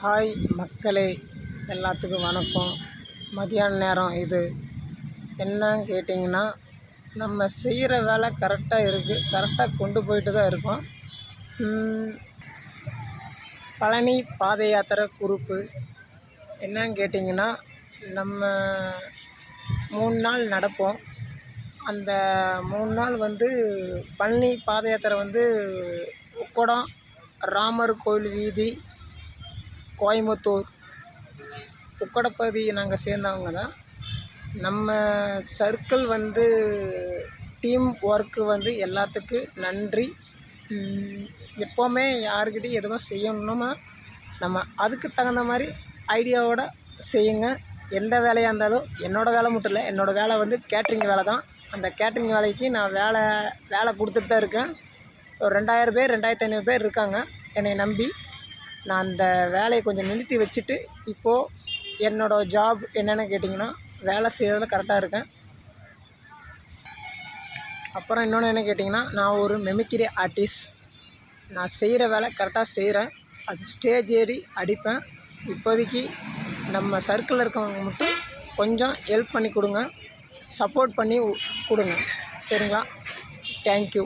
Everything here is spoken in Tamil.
ஹாய் மக்களே எல்லாத்துக்கும் வணக்கம். மதியான நேரம் இது. என்னன்னு கேட்டிங்கன்னா நம்ம செய்கிற வேலை கரெக்டாக இருக்குது கரெக்டாக கொண்டு போயிட்டு தான் இருக்கோம். பழனி பாத யாத்திரை குறிப்பு. என்னன்னு கேட்டிங்கன்னா நம்ம மூணு நாள் நடப்போம். அந்த மூணு நாள் வந்து பழனி பாத யாத்திரை வந்து உக்கடம் ராமர் கோயில் வீதி கோயம்புத்தூர் உக்கடப்பகுதி நாங்கள் சேர்ந்தவங்க தான். நம்ம சர்க்கிள் வந்து டீம் ஒர்க்கு வந்து எல்லாத்துக்கும் நன்றி. எப்போவுமே யாருக்கிட்டையும் எதுவும் செய்யணுமா? நம்ம அதுக்கு தகுந்த மாதிரி ஐடியாவோட செய்யுங்க. எந்த வேலையாக இருந்தாலும் என்னோடய வேலை மட்டும் இல்லை என்னோடய வேலை வந்து கேட்ரிங் வேலை தான். அந்த கேட்ரிங் வேலைக்கு நான் வேலை வேலை கொடுத்துட்டு தான் இருக்கேன். ஒரு ரெண்டாயிரம் பேர் ரெண்டாயிரத்தி ஐநூறு பேர் இருக்காங்க. என்னை நம்பி நான் அந்த வேலையை கொஞ்சம் நிறுத்தி வச்சுட்டு இப்போது என்னோடய ஜாப் என்னென்னு கேட்டிங்கன்னா வேலை செய்கிறதுல கரெக்டாக இருக்கேன். அப்புறம் இன்னொன்று என்ன கேட்டிங்கன்னா நான் ஒரு மெமிக்கிரி ஆர்டிஸ்ட் நான் செய்கிற வேலை கரெக்டாக செய்கிறேன் அது ஸ்டேஜ் ஏறி அடிப்பேன். இப்போதைக்கு நம்ம சர்க்கிளில் இருக்கவங்க மட்டும் கொஞ்சம் ஹெல்ப் பண்ணி கொடுங்க. சப்போர்ட் பண்ணி கொடுங்க. சரிங்களா? தேங்க்யூ